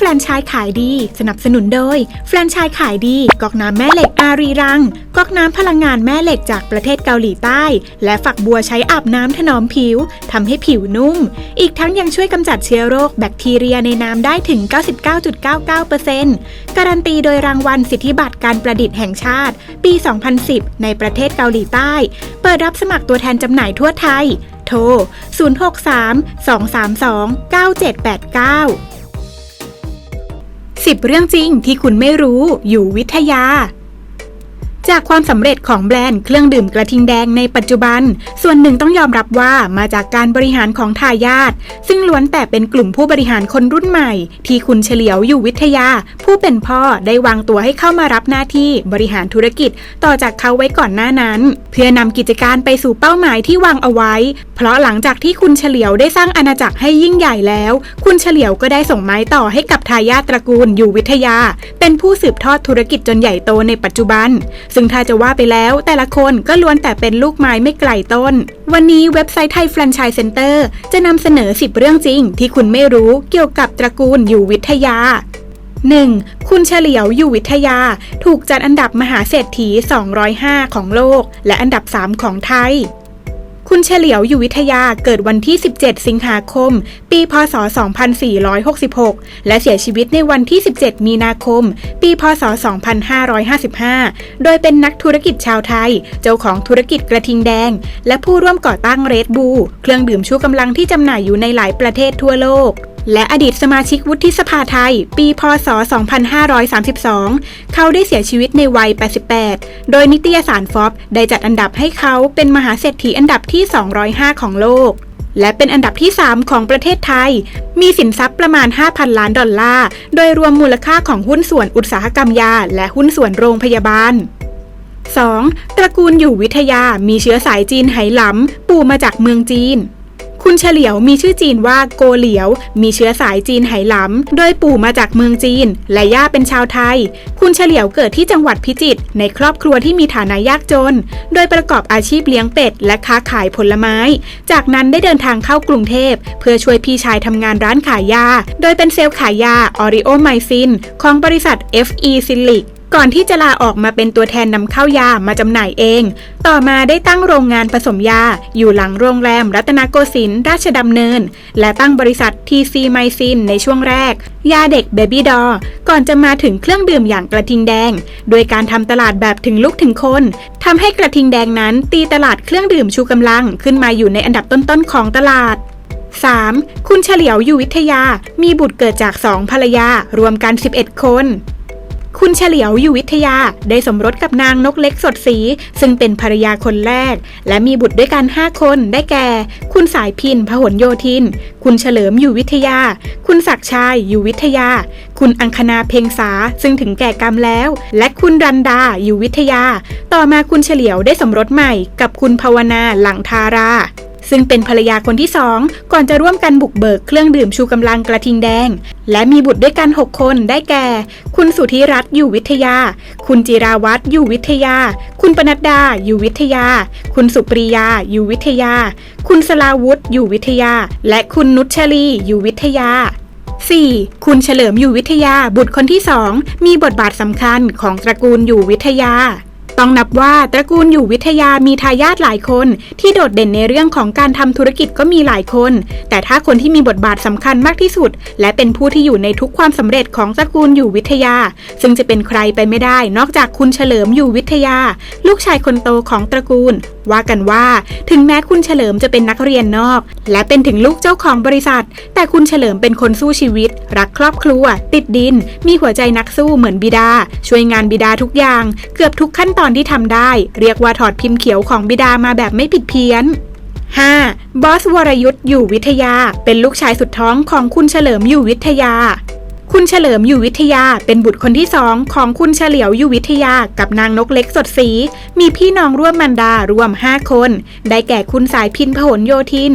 แฟรนไชส์ขายดี สนับสนุนโดย แฟรนไชส์ขายดีก๊อกน้ำแม่เหล็กอารีรังก๊อกน้ำพลังงานแม่เหล็กจากประเทศเกาหลีใต้ และฝักบัวใช้อาบน้ำถนอมผิวทำให้ผิวนุ่ม อีกทั้งยังช่วยกำจัดเชื้อโรคแบคทีเรียในน้ำได้ถึง 99.99%การันตีโดยรางวัลสิทธิบัตรการประดิษฐ์แห่งชาติ ปี 2010 ในประเทศเกาหลีใต้ เปิดรับสมัครตัวแทนจำหน่ายทั่วไทย โทร 063 232 9789 10 เรื่องจริงที่คุณไม่รู้อยู่วิทยา จากความสำเร็จของแบรนด์เครื่องดื่มกระทิงแดงในปัจจุบัน ส่วนหนึ่งต้องยอมรับว่ามาจากการบริหารของทายาทซึ่งล้วนแต่เป็นกลุ่มผู้บริหารคนรุ่นใหม่ ที่คุณเฉลียวอยู่วิทยา ผู้เป็นพ่อได้วางตัวให้เข้ามารับหน้าที่บริหารธุรกิจต่อจากเขาไว้ก่อนหน้านั้น เพื่อนำกิจการไปสู่เป้าหมายที่วางเอาไว้ เพราะหลังจากที่คุณเฉลียวได้สร้างอาณาจักรให้ยิ่งใหญ่แล้ว คุณเฉลียวก็ได้ส่งไม้ต่อให้กับทายาทตระกูลอยู่วิทยา เป็นผู้สืบทอดธุรกิจจนใหญ่โตในปัจจุบันซึ่งถ้าจะว่าไปแล้วแต่ละคนก็ล้วนแต่เป็นลูกไม้ไม่ไกลต้น วันนี้เว็บไซต์ไทยแฟรนไชส์เซ็นเตอร์จะนำเสนอ 10 เรื่องจริง ที่คุณไม่รู้เกี่ยวกับตระกูลอยู่วิทยา 1. คุณเฉลียวอยู่วิทยา ถูกจัดอันดับมหาเศรษฐี 205 ของโลก และอันดับ 3 ของไทย คุณเฉลียวอยู่วิทยาเกิดวันที่ 17 สิงหาคม ปี พศ 2466 และเสียชีวิตในวันที่ 17 มีนาคม ปี พศ 2555 โดยเป็นนักธุรกิจชาวไทย เจ้าของธุรกิจกระทิงแดง และผู้ร่วมก่อตั้งเรดบู เครื่องดื่มชูกำลังที่จำหน่ายอยู่ในหลายประเทศทั่วโลกและอดีตสมาชิกวุฒิสภาไทย ปี พศ 2532 เขาได้เสียชีวิตในวัย 88 โดยนิตยสารฟอบได้จัดอันดับให้เขาเป็นมหาเศรษฐีอันดับที่ที่ 205 ของโลก และเป็นอันดับที่ 3 ของประเทศไทย มีสินทรัพย์ประมาณ 5,000 ล้านดอลลาร์ โดยรวมมูลค่าของหุ้นส่วนอุตสาหกรรมยา และหุ้นส่วนโรงพยาบาล 2. ตระกูลอยู่วิทยา มีเชื้อสายจีนไหหลำ ปู่มาจากเมืองจีน คุณเฉลียวมีชื่อจีนว่าโกเหลียว มีเชื้อสายจีนไหหลำ โดยปู่มาจากเมืองจีน และย่าเป็นชาวไทย คุณเฉลียวเกิดที่จังหวัดพิจิตรในครอบครัวที่มีฐานะยากจน โดยประกอบอาชีพเลี้ยงเป็ด และค้าขายผลไม้ จากนั้นได้เดินทางเข้ากรุงเทพ เพื่อช่วยพี่ชายทำงานร้านขายยา โดยเป็นเซลล์ขายยาออริโอไมซินของบริษัท FE ซิลิก ก่อนที่จะลาออกมาเป็นตัวแทนนำเข้ายามาจำหน่ายเอง ต่อมาได้ตั้งโรงงานผสมยา อยู่หลังโรงแรมรัตนโกสินทร์ราชดำเนิน และตั้งบริษัท TC ไมซินในช่วงแรก ยาเด็กเบบี้ดอก่อนจะมาถึงเครื่องดื่มอย่างกระทิงแดง โดยการทำตลาดแบบถึงลูกถึงคนทำให้กระทิงแดงนั้น ตีตลาดเครื่องดื่มชูกำลังขึ้นมาอยู่ในอันดับต้นๆของตลาด 3. คุณเฉลียวอยู่วิทยา มีบุตรเกิดจากสองภรรยารวมกัน 11 คน คุณเฉลียวอยู่วิทยาได้สมรสกับนางนกเล็กสดสี ซึ่งเป็นภรรยาคนแรก และมีบุตรด้วยกัน 5 คนได้แก่ คุณสายพินพหลโยธิน คุณเฉลิมอยู่วิทยา คุณศักชัยอยู่วิทยา คุณอังคณาเพ็งษาซึ่งถึงแก่กรรมแล้ว และคุณรันดาอยู่วิทยา ต่อมาคุณเฉลียวได้สมรสใหม่ กับคุณภาวนาหลังทารา ซึ่งเป็นภรรยาคนที่สองก่อนจะร่วมกันบุกเบิกเครื่องดื่มชูกำลังกระทิงแดง และมีบุตรด้วยกัน 6 คนได้แก่ คุณสุธิรัตน์อยู่วิทยา คุณจิราวัตรอยู่วิทยา คุณปนัดดาอยู่วิทยา คุณสุปริยาอยู่วิทยา คุณสลาวุธอยู่วิทยา และคุณนุชชลีอยู่วิทยา 4. คุณเฉลิมอยู่วิทยาบุตรคนที่สองมีบทบาทสำคัญของตระกูลอยู่วิทยา ต้องนับว่าตระกูลอยู่วิทยามีทายาทหลายคน ที่โดดเด่นในเรื่องของการทำธุรกิจก็มีหลายคน แต่ถ้าคนที่มีบทบาทสำคัญมากที่สุด และเป็นผู้ที่อยู่ในทุกความสำเร็จของตระกูลอยู่วิทยา ซึ่งจะเป็นใครไปไม่ได้ นอกจากคุณเฉลิมอยู่วิทยา ลูกชายคนโตของตระกูล ว่ากันว่า ถึงแม้คุณเฉลิมจะเป็นนักเรียนนอก และเป็นถึงลูกเจ้าของบริษัท แต่คุณเฉลิมเป็นคนสู้ชีวิต รักครอบครัว ติดดิน มีหัวใจนักสู้เหมือนบิดา ช่วยงานบิดาทุกอย่าง เกือบทุกขั้นตอนที่ทำได้ เรียกว่าถอดพิมพ์เขียวของบิดามาแบบไม่ผิดเพี้ยน 5. บอสวรยุทธ์อยู่วิทยา เป็นลูกชายสุดท้องของคุณเฉลิมอยู่วิทยา คุณเฉลิมอยู่วิทยาเป็นบุตรคนที่สองของคุณเฉลียวอยู่วิทยากับนางนกเล็กสดสี มีพี่น้องร่วมมันดารวม 5 คน ได้แก่คุณสายพินพหลโยธิน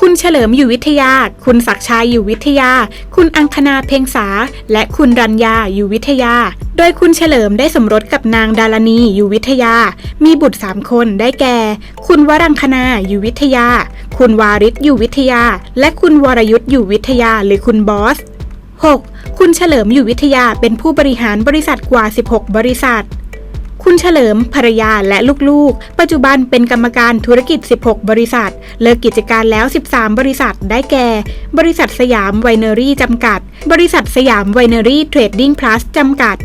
คุณเฉลิมอยู่วิทยา คุณศักชัยอยู่วิทยา คุณอังคณาเพ็งษา และคุณรัญญาอยู่วิทยา โดยคุณเฉลิมได้สมรสกับนางดารณีอยู่วิทยา มีบุตร3คนได้แก่ คุณวรังคณาอยู่วิทยา คุณวาริศอยู่วิทยา และคุณวรยุทธ์อยู่วิทยาหรือคุณบอส 6. คุณเฉลิมอยู่วิทยาเป็นผู้บริหารบริษัทกว่า 16 บริษัท คุณเฉลิมภรรยาและลูกๆ ปัจจุบันเป็นกรรมการธุรกิจ 16 บริษัท เลิกกิจการแล้ว 13 บริษัท ได้แก่ บริษัทสยามไวเนอรี่จำกัด บริษัทสยามไวเนอรี่เทรดดิ้งพลัสจำกัด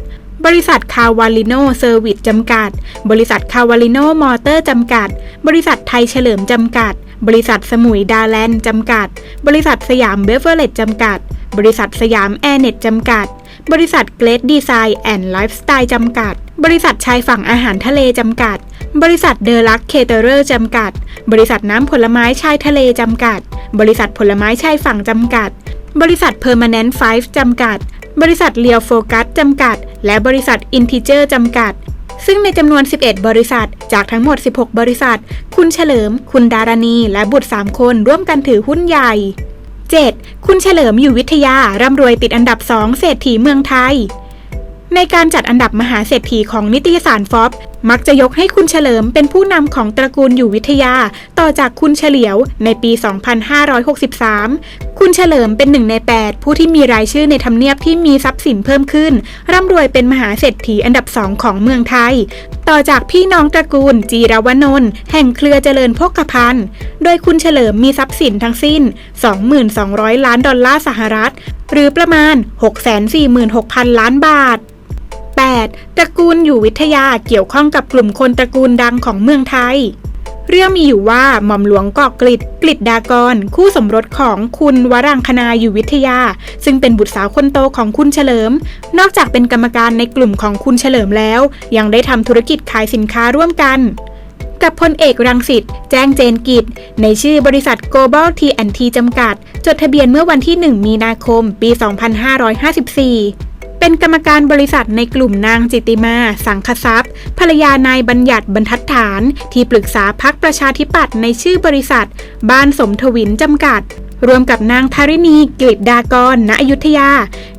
บริษัทคาวาลิโนเซอร์วิสจำกัด บริษัทคาวาลิโนมอเตอร์จำกัด บริษัทไทยเฉลิมจำกัด บริษัทสมุยดาแลนด์จำกัด บริษัทสยามเบเวอร์เลจจำกัด บริษัทสยามแอร์เน็ตจำกัด บริษัทเกรดดีไซน์แอนด์ไลฟ์สไตล์จำกัด บริษัทชายฝั่งอาหารทะเลจำกัด บริษัทเดลักเคเตอร์จำกัด บริษัทน้ำผลไม้ชายทะเลจำกัด บริษัทผลไม้ชายฝั่งจำกัด บริษัท Permanent 5จำกัด บริษัทเลียวโฟกัสจำกัด และบริษัท Integer จำกัดซึ่งในจำนวน 11 บริษัท จากทั้งหมด 16 บริษัท คุณเฉลิม คุณดารณี และบุตร 3 คนร่วมกันถือหุ้นใหญ่ 7. คุณเฉลิมอยู่วิทยา ร่ำรวยติดอันดับ 2 เศรษฐีเมืองไทย ในการจัดอันดับมหาเศรษฐีของนิตยสารฟอบ มักจะยกให้คุณเฉลิมเป็นผู้นำของตระกูลอยู่วิทยา ต่อจากคุณเฉลียวในปี 2563 คุณเฉลิมเป็นหนึ่งใน 8 ผู้ที่มีรายชื่อในทำเนียบที่มีทรัพย์สินเพิ่มขึ้น ร่ำรวยเป็นมหาเศรษฐีอันดับสองของเมืองไทย ต่อจากพี่น้องตระกูล จีรวนนท์แห่งเครือเจริญพกพันธ์โดยคุณเฉลิมมีทรัพย์สินทั้งสิ้น 22,000ล้านดอลลาร์สหรัฐ หรือประมาณ 646,000 ล้านบาท 8. ตระกูลอยู่วิทยาเกี่ยวข้องกับกลุ่มคนตระกูลดังของเมืองไทย เรื่องมีอยู่ว่าหม่อมหลวงกอกกลิดกลิดดากร คู่สมรสของคุณวรังคณาอยู่วิทยา ซึ่งเป็นบุตรสาวคนโตของคุณเฉลิม นอกจากเป็นกรรมการในกลุ่มของคุณเฉลิมแล้ว ยังได้ทำธุรกิจขายสินค้าร่วมกันกับพลเอกรังสิตแจ้งเจนกิจ ในชื่อบริษัท Global T&T จำกัด จดทะเบียนเมื่อวันที่ 1 มีนาคม ปี 2554 เป็นกรรมการบริษัทในกลุ่มนางจิติมา สังคทรัพย์ ภรรยานายบัญญัติบรรทัดฐาน ที่ปรึกษาพักประชาธิปัตย์ในชื่อบริษัท บ้านสมทวินจำกัดรวมกับนางธาริณีกฤษดากร ณอยุธยา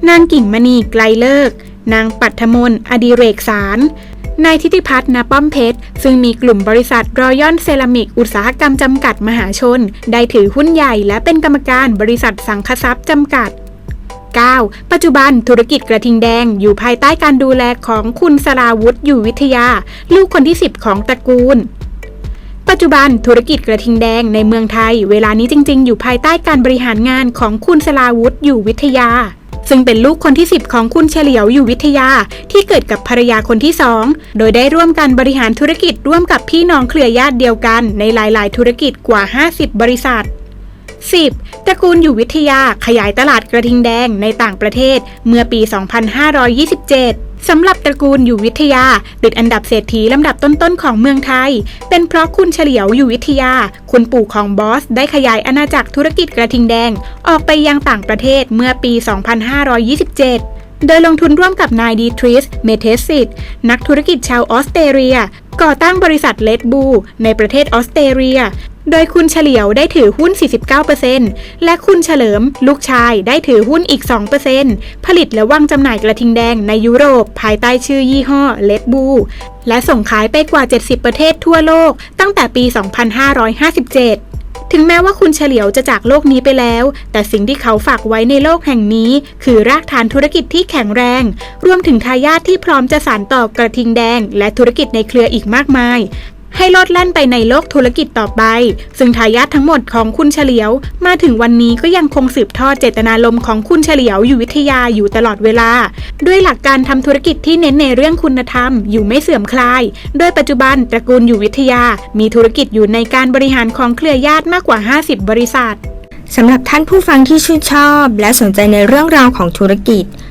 นางกิ่งมณีไกลเลิก นางปัทมนอดิเรกสารนายทิติพัฒน์ณป้อมเพชร ซึ่งมีกลุ่มบริษัทรอยัลเซรามิกอุตสาหกรรมจำกัดมหาชน ได้ถือหุ้นใหญ่และเป็นกรรมการบริษัทสังคทรัพย์จำกัด 9. ปัจจุบันธุรกิจกระทิงแดงอยู่ภายใต้การดูแลของคุณสราวุธอยู่วิทยา ลูกคนที่ 10 ของตระกูลปัจจุบันธุรกิจกระทิงแดงในเมืองไทย เวลานี้จริง ๆ อยู่ภายใต้การบริหารงานของคุณสราวุธอยู่วิทยา ซึ่งเป็นลูกคนที่ 10 ของคุณเฉลียวอยู่วิทยา ที่เกิดกับภรรยาคนที่ 2 โดยได้ร่วมกันบริหารธุรกิจร่วมกับพี่น้องเครือญาติเดียวกัน ในหลาย ๆ ธุรกิจกว่า 50 บริษัท 10. ตระกูลอยู่วิทยาขยายตลาดกระทิงแดงในต่างประเทศเมื่อปี 2527สำหรับตระกูลอยู่วิทยา ติดอันดับเศรษฐีลำดับต้นๆของเมืองไทย เป็นเพราะคุณเฉลียวอยู่วิทยา คุณปู่ของบอส ได้ขยายอาณาจักรธุรกิจกระทิงแดง ออกไปยังต่างประเทศเมื่อปี 2527โดยลงทุนร่วมกับนายดีทริส เมเทสซิตนักธุรกิจชาวออสเตรเลีย ก่อตั้งบริษัทเลดบูในประเทศออสเตรเลีย โดยคุณเฉลียวได้ถือหุ้น 49%และคุณเฉลิม ลูกชายได้ถือหุ้นอีก 2%ผลิตและวางจำหน่ายกระทิงแดงในยุโรป ภายใต้ชื่อยี่ห้อเลดบูและส่งขายไปกว่า 70 ประเทศทั่วโลก ตั้งแต่ปี 2557ถึงแม้ว่าคุณเฉลียวจะจากโลกนี้ไปแล้ว แต่สิ่งที่เขาฝากไว้ในโลกแห่งนี้ คือรากฐานธุรกิจที่แข็งแรง รวมถึงทายาทที่พร้อมจะสานต่อกระทิงแดง และธุรกิจในเครืออีกมากมาย ให้โลดแล่นไปในโลกธุรกิจต่อไป ซึ่งทายาททั้งหมดของคุณเฉลียว มาถึงวันนี้ก็ยังคงสืบทอดเจตนารมณ์ของคุณเฉลียวอยู่วิทยาอยู่ตลอดเวลา ด้วยหลักการทำธุรกิจที่เน้นในเรื่องคุณธรรม อยู่ไม่เสื่อมคลาย โดยปัจจุบันตระกูลอยู่วิทยา มีธุรกิจอยู่ในการบริหารของเครือญาติมากกว่า 50 บริษัทสำหรับท่านผู้ฟังที่ชื่นชอบ และสนใจในเรื่องราวของธุรกิจ